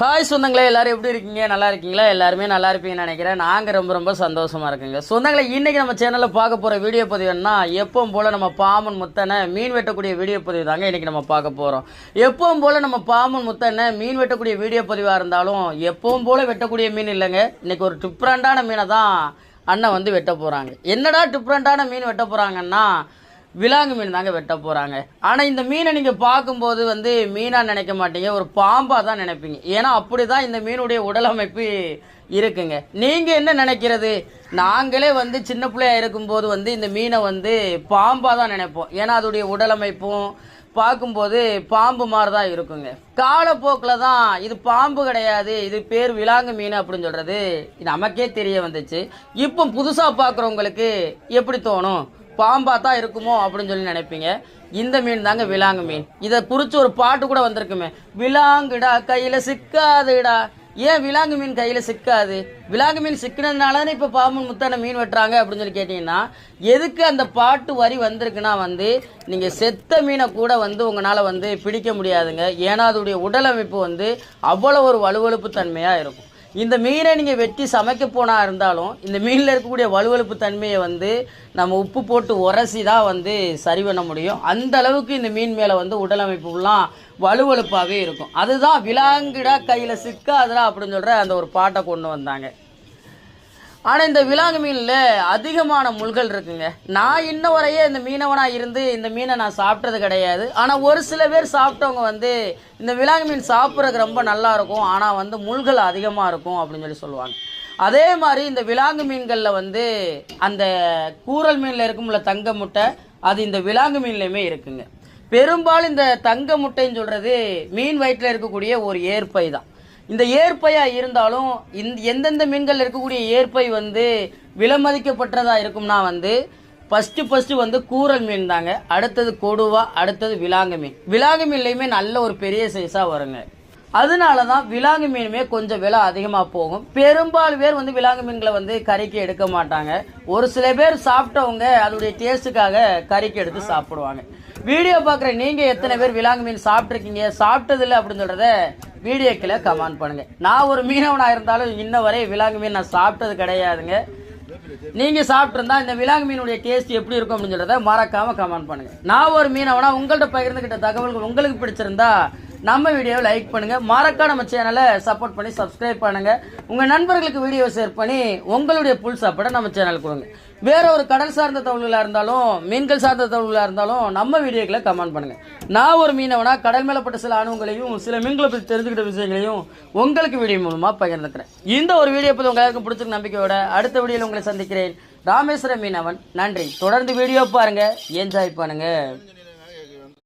Hi சொந்தங்களே எல்லாரும் எப்படி இருக்கீங்க? நல்லா இருக்கீங்களா? எல்லாருமே நல்லா இருப்பீங்கன்னு நினைக்கிறேன். நாங்கள் ரொம்ப ரொம்ப சந்தோஷமாக இருக்குங்க. சொந்தங்களே இன்றைக்கி நம்ம சேனலில் பார்க்க போகிற வீடியோ பதிவுன்னா எப்பவும் போல் நம்ம பாமன் முத்தனை மீன் வெட்டக்கூடிய வீடியோ பதிவு தாங்க இன்னைக்கு நம்ம பார்க்க போகிறோம் எப்பவும் போல் நம்ம பாமன் முத்தனை மீன் வெட்டக்கூடிய வீடியோ பதிவாக இருந்தாலும் எப்பவும் போல் வெட்டக்கூடிய மீன் இல்லைங்க. இன்றைக்கி ஒரு டிஃப்ரெண்ட்டான மீனை தான் அண்ணன் வந்து வெட்ட போகிறாங்க என்னடா டிஃப்ரெண்ட்டான மீன் வெட்ட போகிறாங்கன்னா விலாங்கு மீன் தாங்க வெட்ட போகிறாங்க ஆனால் இந்த மீனை நீங்கள் பார்க்கும்போது வந்து மீனாக நினைக்க மாட்டீங்க. ஒரு பாம்பாக தான் நினைப்பீங்க. ஏன்னா அப்படி தான் இந்த மீனுடைய உடல் அமைப்பு இருக்குங்க. நீங்கள் என்ன நினைக்கிறது? நாங்களே வந்து சின்ன பிள்ளையா இருக்கும்போது வந்து இந்த மீனை வந்து பாம்பாக தான் நினைப்போம். ஏன்னா அதோடைய உடல் அமைப்பும் பார்க்கும்போது பாம்பு மாதிரி தான் இருக்குங்க. காலப்போக்கில் தான் இது பாம்பு கிடையாது இது பேர் விலாங்கு மீன் அப்படின்னு சொல்கிறது நமக்கே தெரிய வந்துச்சு. இப்போ புதுசாக பார்க்குறவங்களுக்கு எப்படி தோணும்? பாம்பா தான் இருக்குமோ அப்படின்னு சொல்லி நினைப்பீங்க. இந்த மீன் தாங்க விலாங்கு மீன். இதை குறித்து ஒரு பாட்டு கூட வந்திருக்குமே. விலாங்குடா கையில் சிக்காதுடா. ஏன் விலாங்கு மீன் கையில் சிக்காது? விலாங்கு மீன் சிக்கினதுனால தானே இப்போ பாம்பு முத்தான மீன் வெட்டுறாங்க அப்படின்னு சொல்லி கேட்டிங்கன்னா எதுக்கு அந்த பாட்டு வரி வந்திருக்குன்னா வந்து நீங்கள் செத்த மீனை கூட வந்து உங்களால் வந்து பிடிக்க முடியாதுங்க. ஏன்னா அதோடைய உடல் அமைப்பு வந்து அவ்வளோ ஒரு வலுவழுப்பு தன்மையாக இருக்கும். இந்த மீனை நீங்கள் வெட்டி சமைக்க போனால் இருந்தாலும் இந்த மீனில் இருக்கக்கூடிய வலுவழுப்பு தன்மையை வந்து நம்ம உப்பு போட்டு உரசி தான் வந்து சரி பண்ண முடியும். அந்த அளவுக்கு இந்த மீன் மேலே வந்து உடல் அமைப்புலாம் வலுவழுப்பாகவே இருக்கும். அதுதான் விலாங்கிடா கையில் சிக்காதுடா அப்படின்னு சொல்கிற அந்த ஒரு பாட்டை கொண்டு வந்தாங்க. ஆனால் இந்த விலாங்கு மீனில் அதிகமான முள்கள் இருக்குங்க. நான் இன்ன வரையே இந்த மீனவனாக இருந்து இந்த மீனை நான் சாப்பிட்டது கிடையாது. ஆனால் ஒரு சில பேர் சாப்பிட்டவங்க வந்து இந்த விலாங்கு மீன் சாப்பிட்றதுக்கு ரொம்ப நல்லா இருக்கும். ஆனால் வந்து முள்கள் அதிகமாக இருக்கும் அப்படின்னு சொல்லி சொல்லுவாங்க. அதே மாதிரி இந்த விலாங்கு மீன்களில் வந்து அந்த கூரல் மீனில் இருக்கும்ல தங்க முட்டை அது இந்த விலாங்கு மீன்லையுமே இருக்குங்க. பெரும்பாலும் இந்த தங்க முட்டைன்னு சொல்கிறது மீன் வயிற்றில் இருக்கக்கூடிய ஒரு ஏற்பை தான். இந்த ஏற்பையா இருந்தாலும் இந்த எந்தெந்த மீன்கள் இருக்கக்கூடிய ஏற்பை வந்து விலமதிக்கப்பட்டதா இருக்கும்னா வந்து ஃபஸ்ட்டு ஃபஸ்ட்டு வந்து கூரல் மீன் தாங்க. அடுத்தது கொடுவா அடுத்தது விலாங்கு மீன். விலாங்கு மீன்லையுமே நல்ல ஒரு பெரிய சைஸாக வருங்க. அதனால தான் விலாங்கு மீனுமே கொஞ்சம் விலை அதிகமாக போகும். பெரும்பாலும் பேர் வந்து விலாங்கு மீன்களை வந்து கறிக்கு எடுக்க மாட்டாங்க. ஒரு சில பேர் சாப்பிட்டவங்க அதோடைய டேஸ்ட்டுக்காக கறிக்கு எடுத்து சாப்பிடுவாங்க. வீடியோ பார்க்குற நீங்கள் எத்தனை பேர் விலாங்கு மீன் சாப்பிட்ருக்கீங்க சாப்பிட்டதில்லை அப்படின்னு சொல்கிறத வீடியோக்கில் கமெண்ட் பண்ணுங்கள் நான் ஒரு மீனவனாக இருந்தாலும் இன்ன வரை விலாங்கு மீன் நான் சாப்பிட்டது கிடையாதுங்க. நீங்கள் சாப்பிட்ருந்தா இந்த விலாங்கு மீனுடைய டேஸ்ட் எப்படி இருக்கும் அப்படின்னு சொல்கிறத மறக்காமல் கமெண்ட் பண்ணுங்கள் நான் ஒரு மீனவனா உங்கள்கிட்ட பகிர்ந்துக்கிட்ட தகவல்கள் உங்களுக்கு பிடிச்சிருந்தா நம்ம வீடியோவை லைக் பண்ணுங்கள் மறக்காம நம்ம சேனலை சப்போர்ட் பண்ணி சப்ஸ்கிரைப் பண்ணுங்கள் உங்கள் நண்பர்களுக்கு வீடியோ ஷேர் பண்ணி உங்களுடைய புல் சாப்பாடை நம்ம சேனலுக்கு கொடுங்க. வேற ஒரு கடல் சார்ந்த தகவல்களா இருந்தாலும் மீன்கள் சார்ந்த தகவல்களா இருந்தாலும் நம்ம வீடியோக்களை கமெண்ட் பண்ணுங்கள் நான் ஒரு மீனவனா கடல் மேலப்பட்ட சில அனுபவங்களையும் சில மீன்களை பற்றி தெரிஞ்சுக்கிட்ட விஷயங்களையும் உங்களுக்கு வீடியோ மூலமாக பகிர்ந்துக்கிறேன். இந்த ஒரு வீடியோ பற்றி உங்களுக்கு எல்லாருக்கும் பிடிச்சிருக்க நம்பிக்கையோட அடுத்த வீடியோவில் உங்களை சந்திக்கிறேன். ராமேஸ்வர மீனவன் நன்றி. தொடர்ந்து வீடியோ பாருங்கள் என்ஜாய் பண்ணுங்கள்